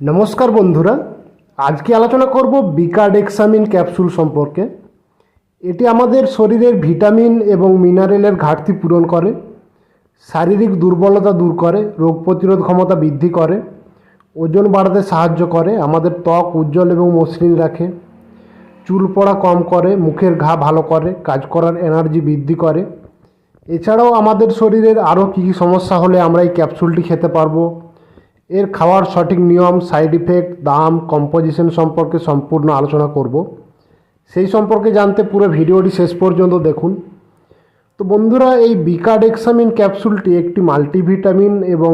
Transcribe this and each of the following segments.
নমস্কার বন্ধুরা, আজকে আলোচনা করব বিকাডেক্সামিন ক্যাপসুল সম্পর্কে। এটি আমাদের শরীরের ভিটামিন এবং মিনারেলের ঘাটতি পূরণ করে, শারীরিক দুর্বলতা দূর করে, রোগ প্রতিরোধ ক্ষমতা বৃদ্ধি করে, ওজন বাড়াতে সাহায্য করে, আমাদের ত্বক উজ্জ্বল এবং মসৃণ রাখে, চুল পড়া কম করে, মুখের ঘা ভালো করে, কাজ করার এনার্জি বৃদ্ধি করে। এছাড়াও আমাদের শরীরের আরও কী কী সমস্যা হলে আমরা এই ক্যাপসুলটি খেতে পারব এর খাওয়ার সঠিক নিয়ম সাইড ইফেক্ট দাম কম্পোজিশন সম্পর্কে সম্পূর্ণ আলোচনা করব। সেই সম্পর্কে জানতে পুরো ভিডিওটি শেষ পর্যন্ত দেখুন। তো বন্ধুরা, এই বিকাডেক্সামিন ক্যাপসুলটি একটি মাল্টিভিটামিন এবং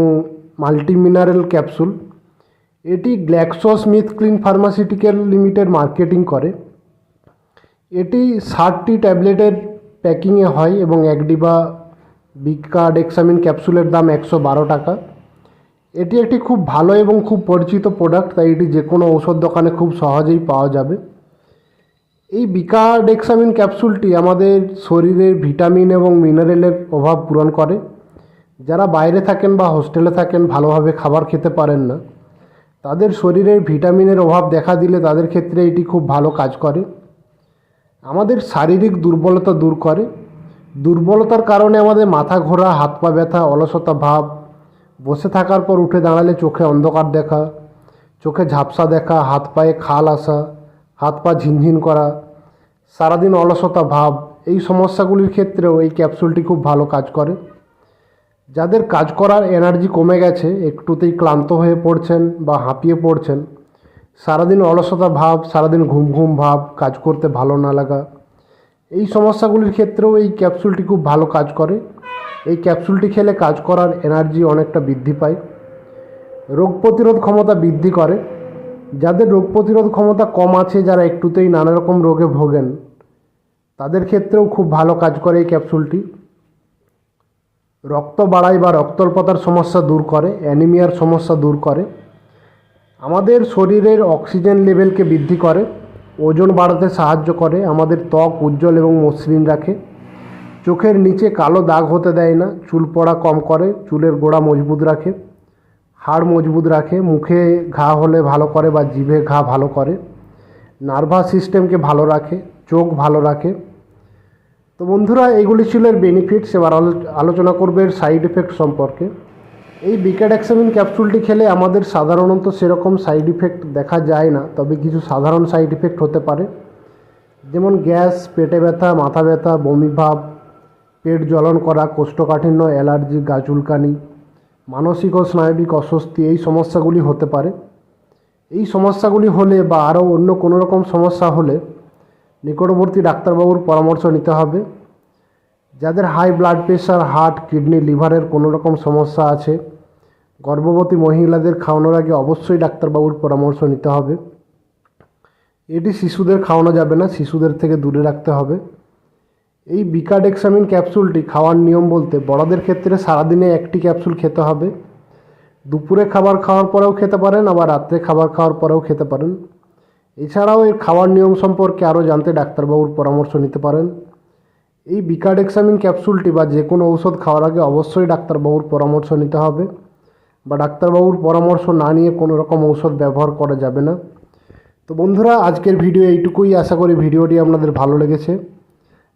মাল্টিমিনারেল ক্যাপসুল। এটি GlaxoSmithKline pharmaceutical limited marketing করে। এটি ষাটটি ট্যাবলেটের প্যাকিংয়ে হয় এবং এক ডিবা বিকাডেক্সামিন ক্যাপসুলের দাম একশো বারো টাকা। এটি একটি খুব ভালো এবং খুব পরিচিত প্রোডাক্ট তাই এটি যে কোনো ঔষধ দোকানে খুব সহজেই পাওয়া যাবে। এই বিকাডেক্সামিন ক্যাপসুলটি আমাদের শরীরের ভিটামিন এবং মিনারেলের অভাব পূরণ করে। যারা বাইরে থাকেন বা হোস্টেলে থাকেন, ভালোভাবে খাবার খেতে পারেন না। তাদের শরীরের ভিটামিনের অভাব দেখা দিলে তাদের ক্ষেত্রে এটি খুব ভালো কাজ করে। আমাদের শারীরিক দুর্বলতা দূর করে। দুর্বলতার কারণে আমাদের মাথা ঘোরা, হাত পা ব্যথা, অলসতা ভাব বসে থাকার পর উঠে দাঁড়ালে চোখে অন্ধকার দেখা, চোখে ঝাপসা দেখা, হাত পায়ে খাল আসা, হাত পা ঝিনঝিন করা, সারাদিন অলসতা ভাব, এই সমস্যাগুলির ক্ষেত্রেও এই ক্যাপসুলটি খুব ভালো কাজ করে। যাদের কাজ করার এনার্জি কমে গেছে, একটুতেই ক্লান্ত হয়ে পড়ছেন বা হাঁপিয়ে পড়ছেন, সারাদিন অলসতা ভাব, সারাদিন ঘুম ঘুম ভাব, কাজ করতে ভালো না লাগা, এই সমস্যাগুলির ক্ষেত্রেও এই ক্যাপসুলটি খুব ভালো কাজ করে। এই ক্যাপসুলটি খেলে কাজ করার এনার্জি অনেকটা বৃদ্ধি পায়। রোগ প্রতিরোধ ক্ষমতা বৃদ্ধি করে। যাদের রোগ প্রতিরোধ ক্ষমতা কম আছে, যারা একটুতেই নানা রকম রোগে ভোগেন, তাদের ক্ষেত্রেও খুব ভালো কাজ করে এই ক্যাপসুলটি। রক্ত বাড়ায় বা রক্তল্পতার সমস্যা দূর করে, অ্যানিমিয়ার সমস্যা দূর করে। আমাদের শরীরের অক্সিজেন লেভেলকে বৃদ্ধি করে, ওজন বাড়াতে সাহায্য করে, আমাদের ত্বক উজ্জ্বল এবং মসৃণ রাখে। চোখের নিচে কালো দাগ হতে দেয় না, চুল পড়া কম করে, চুলের গোড়া মজবুত রাখে, হাড় মজবুত রাখে, মুখে ঘা হলে ভালো করে বা জিভে ঘা ভালো করে, নার্ভাস সিস্টেমকে ভালো রাখে, চোখ ভালো রাখে। তো বন্ধুরা এইগুলি ছিল এর বেনিফিটস এবার আলোচনা করবে এর সাইড এফেক্ট সম্পর্কে। এই বিকেডেক্সামিন ক্যাপসুলটি খেলে আমাদের সাধারণত সেরকম সাইড ইফেক্ট দেখা যায় না, তবে কিছু সাধারণ সাইড ইফেক্ট হতে পারে। যেমন গ্যাস, পেটে ব্যথা, মাথা ব্যথা, বমি ভাব পেট জ্বলন করা, কোষ্ঠকাঠিন্য, অ্যালার্জি গা চুলকানি মানসিক ও স্নায়বিক অস্বস্তি, এই সমস্যাগুলি হতে পারে। এই সমস্যাগুলি হলে বা আরও অন্য কোনো রকম সমস্যা হলে নিকটবর্তী ডাক্তারবাবুর পরামর্শ নিতে হবে। যাদের high blood pressure, heart, kidney, লিভারের কোনো রকম সমস্যা আছে, গর্ভবতী মহিলাদের খাওয়ানোর আগে অবশ্যই ডাক্তারবাবুর পরামর্শ নিতে হবে। এটি শিশুদের খাওয়ানো যাবে না, শিশুদের থেকে দূরে রাখতে হবে। এই বিকাডেক্সামিন ক্যাপসুলটি খাওয়ার নিয়ম বলতে বড়দের ক্ষেত্রে সারাদিনে একটি ক্যাপসুল খেতে হবে। দুপুরে খাবার খাওয়ার পরেও খেতে পারেন, আবার রাত্রে খাবার খাওয়ার পরেও খেতে পারেন। এছাড়াও এর খাওয়ার নিয়ম সম্পর্কে আরও জানতে ডাক্তারবাবুর পরামর্শ নিতে পারেন। এই বিকাডেক্সামিন ক্যাপসুলটি বা যে কোনো ঔষধ খাওয়ার আগে অবশ্যই ডাক্তারবাবুর পরামর্শ নিতে হবে বা ডাক্তারবাবুর পরামর্শ না নিয়ে কোনো রকম ঔষধ ব্যবহার করা যাবে না। তো বন্ধুরা, আজকের ভিডিও এইটুকুই। আশা করি ভিডিওটি আপনাদের ভালো লেগেছে।